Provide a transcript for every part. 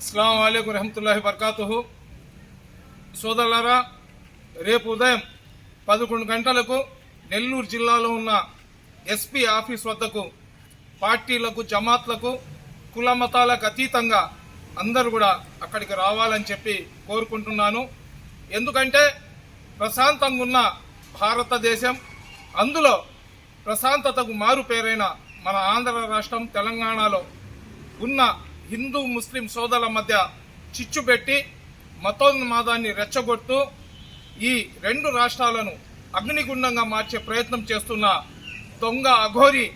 అస్సలం అయికు రహమతుల్లాహి బర్కాతుహు సోదరులారా రేపు ఉదయం పదకొండు గంటలకు నెల్లూరు జిల్లాలో ఉన్న ఎస్పీ ఆఫీస్ వద్దకు పార్టీలకు జమాత్లకు కుల మతాలకు అతీతంగా అందరూ కూడా అక్కడికి రావాలని చెప్పి కోరుకుంటున్నాను. ఎందుకంటే ప్రశాంతంగా ఉన్న భారతదేశం అందులో ప్రశాంతతకు మారు పేరైన మన ఆంధ్ర రాష్ట్రం తెలంగాణలో ఉన్న హిందూ ముస్లిం సోదరుల మధ్య చిచ్చు పెట్టి మతోన్మాదాన్ని రెచ్చగొడుతూ ఈ రెండు రాష్ట్రాలను అగ్నిగుండంగా మార్చే ప్రయత్నం చేస్తున్న దొంగ అఘోరి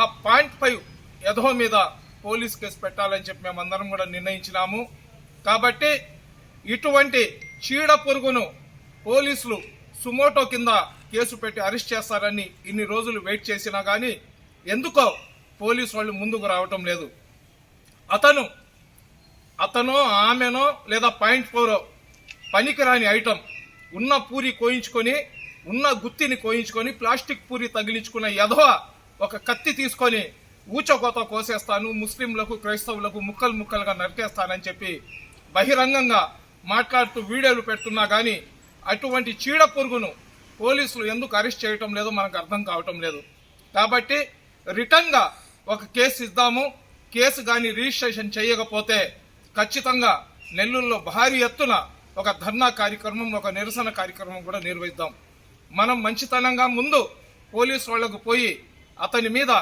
ఆ పాయింట్ ఫైవ్ యధో మీద పోలీస్ కేసు పెట్టాలని చెప్పి మేమందరం కూడా నిర్ణయించినాము. కాబట్టి ఇటువంటి చీడ పురుగును పోలీసులు సుమోటో కింద కేసు పెట్టి అరెస్ట్ చేస్తారని ఇన్ని రోజులు వెయిట్ చేసినా కానీ ఎందుకో పోలీసు వాళ్ళు ముందుకు రావటం లేదు. అతను అతనో ఆమెనో లేదా పాయింట్ ఫోరో పనికిరాని ఐటమ్ ఉన్న పూరి కోయించుకొని ఉన్న గుత్తిని కోయించుకొని ప్లాస్టిక్ పూరి తగిలించుకున్న యధో ఒక కత్తి తీసుకొని ఊచకోత కోసేస్తాను ముస్లింలకు క్రైస్తవులకు ముక్కలు ముక్కలుగా నరికేస్తానని చెప్పి బహిరంగంగా మాట్లాడుతూ వీడియోలు పెడుతున్నా కానీ అటువంటి చీడ పురుగును పోలీసులు ఎందుకు అరెస్ట్ చేయటం లేదో మనకు అర్థం కావటం లేదు. కాబట్టి రిటర్న్గా ఒక కేసు ఇద్దాము. కేసు కానీ రిజిస్ట్రేషన్ చేయకపోతే ఖచ్చితంగా నెల్లూరులో భారీ ఎత్తున ఒక ధర్నా కార్యక్రమం ఒక నిరసన కార్యక్రమం కూడా నిర్వహిద్దాం. మనం మంచితనంగా ముందు పోలీసు వాళ్ళకు పోయి అతని మీద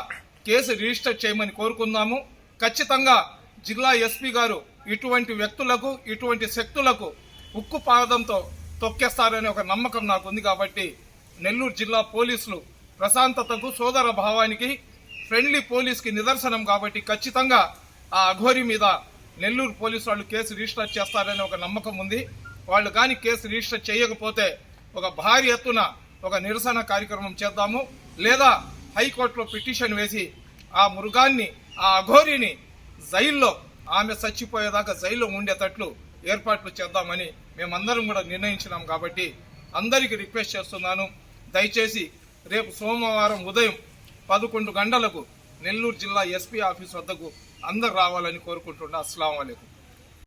కేసు రిజిస్టర్ చేయమని కోరుకుందాము. ఖచ్చితంగా జిల్లా ఎస్పీ గారు ఇటువంటి వ్యక్తులకు ఇటువంటి శక్తులకు ఉక్కు పాదంతో తొక్కేస్తారనే ఒక నమ్మకం నాకు ఉంది కాబట్టి నెల్లూరు జిల్లా పోలీసులు ప్రశాంతతకు సోదర భావానికి ఫ్రెండ్లీ పోలీస్కి నిదర్శనం కాబట్టి ఖచ్చితంగా ఆ అఘోరి మీద నెల్లూరు పోలీసు వాళ్ళు కేసు రిజిస్టర్ చేస్తారనే ఒక నమ్మకం ఉంది. వాళ్ళు కానీ కేసు రిజిస్టర్ చేయకపోతే ఒక భారీ ఎత్తున ఒక నిరసన కార్యక్రమం చేద్దాము. లేదా హైకోర్టులో పిటిషన్ వేసి ఆ మృగాన్ని ఆ అఘోరిని జైల్లో ఆమె చచ్చిపోయేదాకా జైల్లో ఉండేటట్లు ఏర్పాట్లు చేద్దామని మేమందరం కూడా నిర్ణయించినాం కాబట్టి అందరికీ రిక్వెస్ట్ చేస్తున్నాను. దయచేసి రేపు సోమవారం ఉదయం పదకొండు గంటలకు నెల్లూరు జిల్లా ఎస్పీ ఆఫీస్ వద్దకు అందరు రావాలని కోరుకుంటున్నా. అస్సలం అయికు